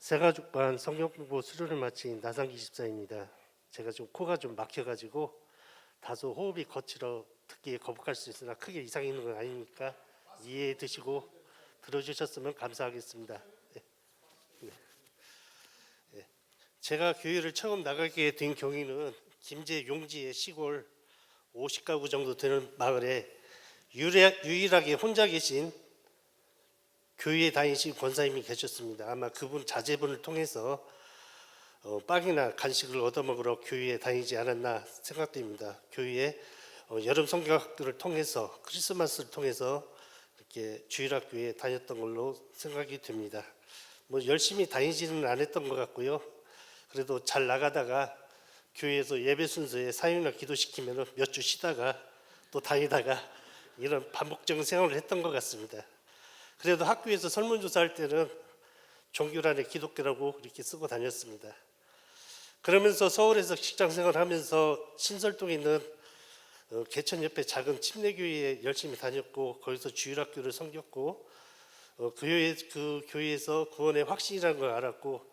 새가족반 성경부고 수료를 마친 나상기 집사입니다. 제가 좀 코가 좀 막혀가지고 다소 호흡이 거칠어 듣기에 거북할 수 있으나 크게 이상 있는 건 아니니까 이해해 드시고 들어주셨으면 감사하겠습니다. 네. 네. 네. 제가 교회를 처음 나가게 된 경위는 김제 용지의 시골 50가구 정도 되는 마을에 유일하- 유일하게 혼자 계신 교회에 다니신 권사님이 계셨습니다. 아마 그분 자제분을 통해서 어, 빵이나 간식을 얻어먹으러 교회에 다니지 않았나 생각됩니다. 교회에 어, 여름 성경학교를 통해서 크리스마스를 통해서 이렇게 주일학교에 다녔던 걸로 생각이 됩니다. 뭐 열심히 다니지는 않았던 것 같고요. 그래도 잘 나가다가 교회에서 예배 순서에 사용이나 기도시키면 몇 주 쉬다가 또 다니다가 이런 반복적인 생활을 했던 것 같습니다. 그래도 학교에서 설문조사할 때는 종교란에 기독교라고 이렇게 쓰고 다녔습니다. 그러면서 서울에서 직장 생활하면서 신설동에 있는 어, 개천 옆에 작은 침례교회에 열심히 다녔고 거기서 주일학교를 섬겼고 어, 그, 그 교회에서 구원의 확신이라는 걸 알았고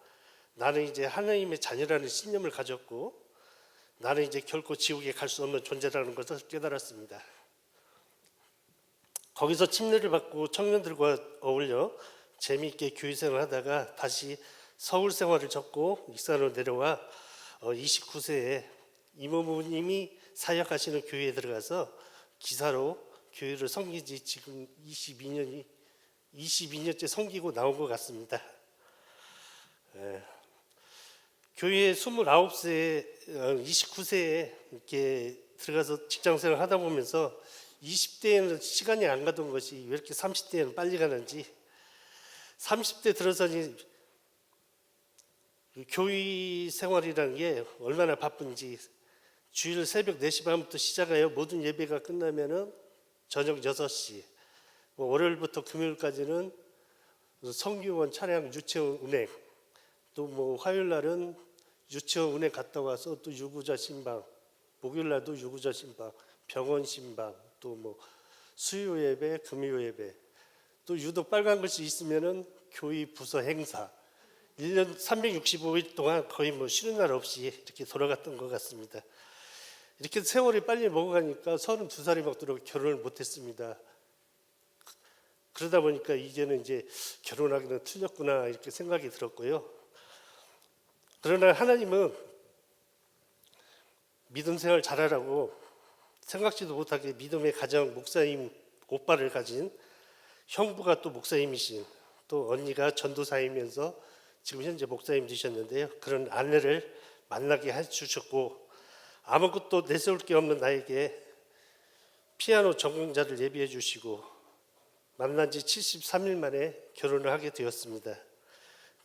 나는 이제 하나님의 자녀라는 신념을 가졌고 나는 이제 결코 지옥에 갈 수 없는 존재라는 것을 깨달았습니다. 거기서 침례를 받고 청년들과 어울려 재미있게 교회 생활을 하다가 다시 서울 생활을 접고 익산으로 내려와 29세에 이모부님이 사역하시는 교회에 들어가서 기사로 교회를 섬긴 지 지금 22년이 22년째 섬기고 나온 것 같습니다. 예. 교회에 29세, 29세에 이렇게 들어가서 직장 생활 하다 보면서 20대에는 시간이 안 가던 것이 왜 이렇게 30대에는 빨리 가는지. 30대 들어서니 그 교회 생활이라는 게 얼마나 바쁜지. 주일 새벽 4시 반부터 시작하여 모든 예배가 끝나면은 저녁 6시 뭐 월요일부터 금요일까지는 성규원 차량 유치원 운행. 또 뭐 화요일 날은 유치원 운행 갔다 와서 또 유구자 신방 목요일 날도 유구자 신방 병원 신방 또 뭐 수요 예배 금요 예배 또 유독 빨간 글씨 있으면은 교회 부서 행사 1년 365일 동안 거의 뭐 쉬는 날 없이 이렇게 돌아갔던 것 같습니다. 이렇게 세월이 빨리 먹어가니까 32살이 먹도록 결혼을 못했습니다. 그러다 보니까 이제는 이제 결혼하기는 틀렸구나 이렇게 생각이 들었고요. 그러나 하나님은 믿음 생활 잘하라고 생각지도 못하게 믿음의 가정 목사님 오빠를 가진 형부가 또 목사님이신 또 언니가 전도사이면서 지금 현재 목사님 되셨는데요. 그런 아내를 만나게 해주셨고 아무것도 내세울 게 없는 나에게 피아노 전공자를 예비해 주시고 만난 지 73일 만에 결혼을 하게 되었습니다.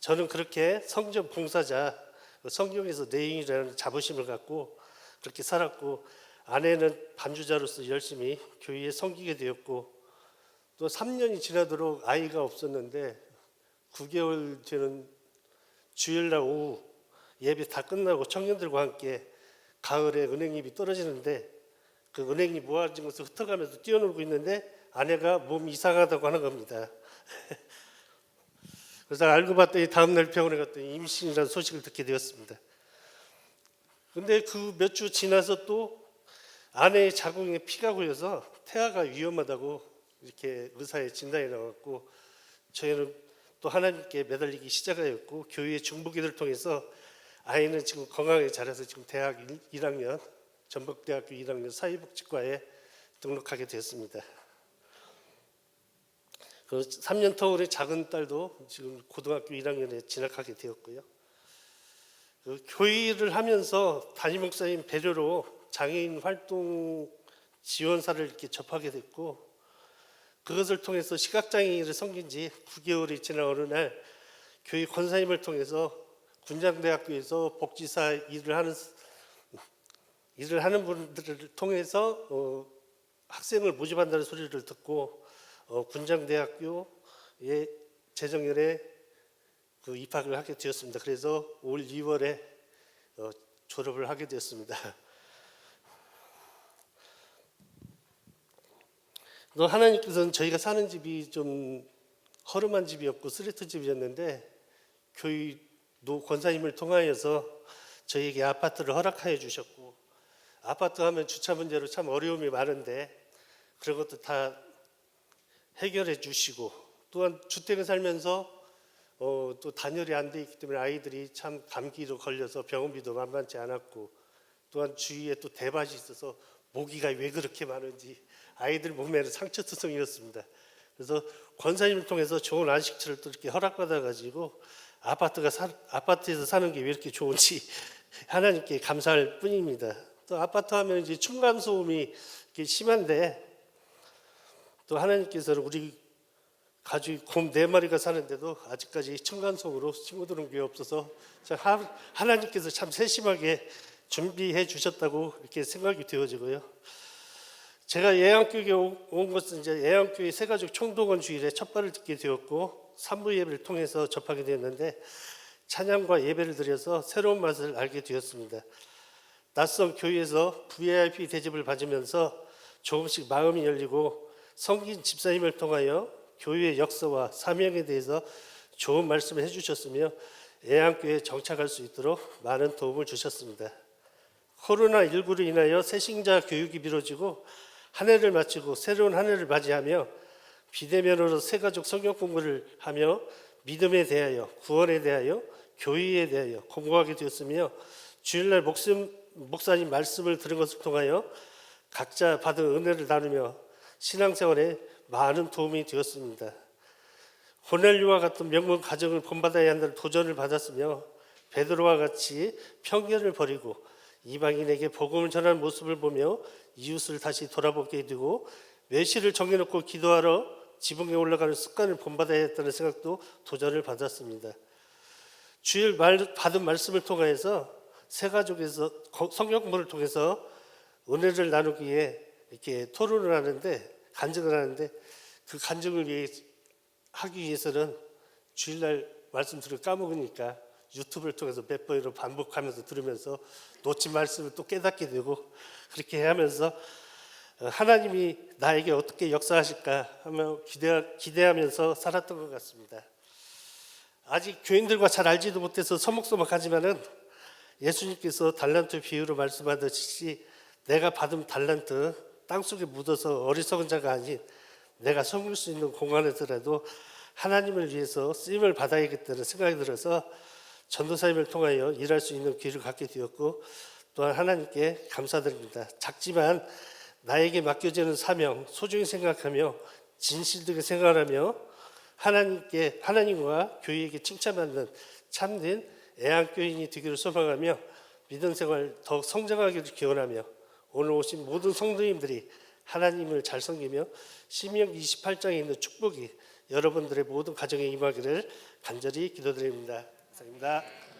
저는 그렇게 성전 봉사자 성경에서 내인이라는 자부심을 갖고 그렇게 살았고 아내는 반주자로서 열심히 교회에 섬기게 되었고 또 3년이 지나도록 아이가 없었는데 9개월 되는 주일날 오후 예배 다 끝나고 청년들과 함께 가을에 은행잎이 떨어지는데 그 은행잎 모아진 것을 흩어가면서 뛰어놀고 있는데 아내가 몸이 이상하다고 하는 겁니다. 그래서 알고 봤더니 다음날 병원에 갔더니 임신이라는 소식을 듣게 되었습니다. 근데 그 몇 주 지나서 또 아내의 자궁에 피가 고여서 태아가 위험하다고 이렇게 의사의 진단이 나왔고 저희는 또 하나님께 매달리기 시작하였고 교회의 중보기도를 통해서 아이는 지금 건강하게 자라서 지금 대학 1학년 전북대학교 1학년 사회복지과에 등록하게 되었습니다. 그 3년 터울의 작은 딸도 지금 고등학교 1학년에 진학하게 되었고요. 그 교회를 하면서 담임 목사님 배려로 장애인 활동 지원사를 이렇게 접하게 됐고 그것을 통해서 시각장애인을 섬긴 지 9개월이 지난 어느 날 교회 권사님을 통해서 군장대학교에서 복지사 일을 하는 일을 하는 분들을 통해서 어, 학생을 모집한다는 소리를 듣고 어, 군장대학교에 재정연에 그 입학을 하게 되었습니다. 그래서 올 2월에 어, 졸업을 하게 되었습니다. 하나님께서는 저희가 사는 집이 좀 허름한 집이었고 쓰레트 집이었는데 교회 노 권사님을 통하여서 저희에게 아파트를 허락하여 주셨고 아파트 하면 주차 문제로 참 어려움이 많은데 그런 것도 다 해결해 주시고 또한 주택에 살면서 어, 또 단열이 안 돼 있기 때문에 아이들이 참 감기로 걸려서 병원비도 만만치 않았고 또한 주위에 또 대밭이 있어서 모기가 왜 그렇게 많은지 아이들 몸에는 상처투성이었습니다. 그래서 권사님을 통해서 좋은 안식처를 또 이렇게 허락받아 가지고 아파트가 사, 아파트에서 사는 게 왜 이렇게 좋은지 하나님께 감사할 뿐입니다. 또 아파트 하면 이제 층간 소음이 심한데 또 하나님께서는 우리 가족이 곰네 마리가 사는데도 아직까지 층간 소음으로 친구들은 게 없어서 참 하- 하나님께서 참 세심하게 준비해 주셨다고 이렇게 생각이 되어지고요. 제가 예양교육에 오- 온 것은 이제 예양교회 세가족 총동원 주일에 첫 발을 듣게 되었고 산부 예배를 통해서 접하게 되었는데 찬양과 예배를 드려서 새로운 맛을 알게 되었습니다. 낯선 교회에서 VIP 대접을 받으면서 조금씩 마음이 열리고 성긴 집사님을 통하여 교회의 역사와 사명에 대해서 좋은 말씀을 해주셨으며 애양교회에 정착할 수 있도록 많은 도움을 주셨습니다. 코로나19로 인하여 새신자 교육이 미뤄지고 한 해를 마치고 새로운 한 해를 맞이하며 비대면으로 새가족 성경 공부를 하며 믿음에 대하여 구원에 대하여 교회에 대하여 공부하게 되었으며 주일날 목숨, 목사님 말씀을 들은 것을 통하여 각자 받은 은혜를 나누며 신앙생활에 많은 도움이 되었습니다. 호넬류와 같은 명문 가정을 본받아야 한다는 도전을 받았으며 베드로와 같이 편견을 버리고 이방인에게 복음을 전하는 모습을 보며 이웃을 다시 돌아보게 되고 외실을 정해놓고 기도하러 지붕에 올라가는 습관을 본받아야 했다는 생각도 도전을 받았습니다. 주일 말, 받은 말씀을 통해서 세 가족에서 거- 성경 공부를 통해서 은혜를 나누기에 이렇게 토론을 하는데 간증을 하는데 그 간증을 위해 하기 위해서는 주일날 말씀 들을 까먹으니까 유튜브를 통해서 몇 번으로 반복하면서 들으면서 놓친 말씀을 또 깨닫게 되고 그렇게 하면서 어, 하나님이 나에게 어떻게 역사하실까 하며 기대, 기대하 면서 살았던 것 같습니다. 아직 교인들과 잘 알지도 못해서 서먹서먹하지만은 예수님께서 달란트 비유로 말씀하듯이 내가 받은 달란트 땅속에 묻어서 어리석은 자가 아닌 내가 섬길 수 있는 공간에서라도 하나님을 위해서 쓰임을 받아야겠다는 생각이 들어서 전도사님을 통하여 일할 수 있는 기회를 갖게 되었고 또한 하나님께 감사드립니다. 작지만 나에게 맡겨지는 사명 소중히 생각하며 진실되게 생각하며 하나님께 하나님과 교회에게 칭찬받는 참된 애완교인이 되기를 소망하며 믿음 생활 더욱 성장하기를 기원하며 오늘 오신 모든 성도님들이 하나님을 잘 섬기며 시명 28장에 있는 축복이 여러분들의 모든 가정에 임하기를 간절히 기도드립니다. 감사합니다.